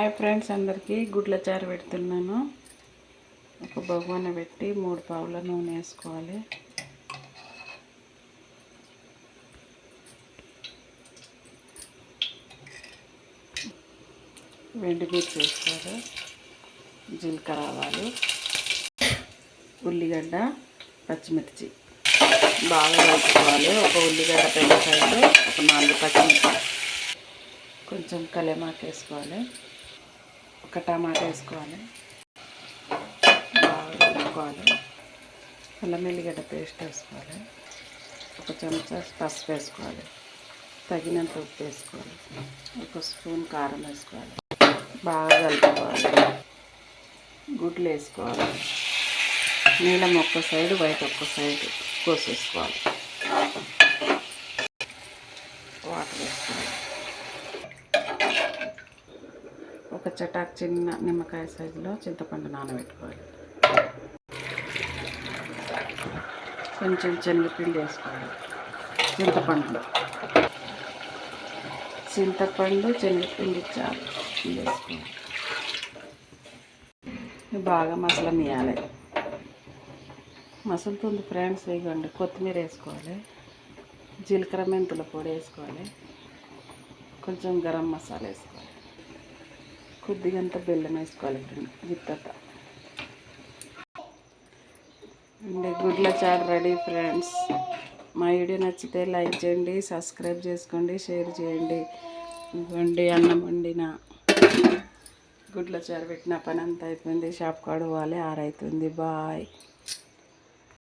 Hi friends అందరికీ గుడ్ల చారు పెడుతున్నాను. ఒక బొగ్గన పెట్టి మూడు పావుల నూనె వేసుకోవాలి. వెండి మిర్చి వేసుకోవాలి. జీలకర్ర ఆవాలు. ఉల్లిగడ్డ పచ్చిమిర్చి. బాగా కలుపుకోవాలి. ఒక ఉల్లిగడ్డ పెద్ద సైజు ఒక నాలుగు పచ్చిమిర్చి. కొంచెం కలేమాకు వేసుకోవాలి. ఒక టమాటా వేసుకోవాలి. బాగా కలుపుకోవాలి. అల్లం ఎల్లిగడ్డ పేస్ట్ వేసుకోవాలి. ఒక చెంచా పసుపు వేసుకోవాలి. తగినంత ఉప్పు వేసుకోవాలి. ఒక స్పూన్ కారం వేసుకోవాలి. బాగా కలుపుకోవాలి. గుడ్లు వేసుకోవాలి. నీలం ఒక్క సైడు వైట్ ఒక్క సైడు కోసేసుకోవాలి. వాటర్ వేసుకోవాలి. ఒక చటాక్ చిన్న నిమ్మకాయ సైజులో చింతపండు నానబెట్టుకోవాలి. కొంచెం శనగపిండి వేసుకోవాలి. చింతపండులో. చింతపండు శనగపిండి చాలు వేసుకోవాలి. బాగా మసాలా మీయాలి మసులుతుంది ఫ్రెండ్స్ ఇవ్వండి కొత్తిమీర వేసుకోవాలి. జీలకర్ర మెంతుల పొడి వేసుకోవాలి. కొంచెం గరం మసాలా వేసుకోవాలి. కొద్దిగంత బెల్లం వేసుకోవాలి ఫ్రెండ్ అండి గుడ్ల చాట్ రెడీ ఫ్రెండ్స్. మా వీడియో నచ్చితే లైక్ చేయండి సబ్స్క్రైబ్ చేసుకోండి షేర్ చేయండి. ఇవ్వండి అన్నం వండిన. గుడ్ల చారు పెట్టిన పని అంతా అయిపోయింది. షాప్ కాడ పోవాలి ఆరైతుంది. బాయ్.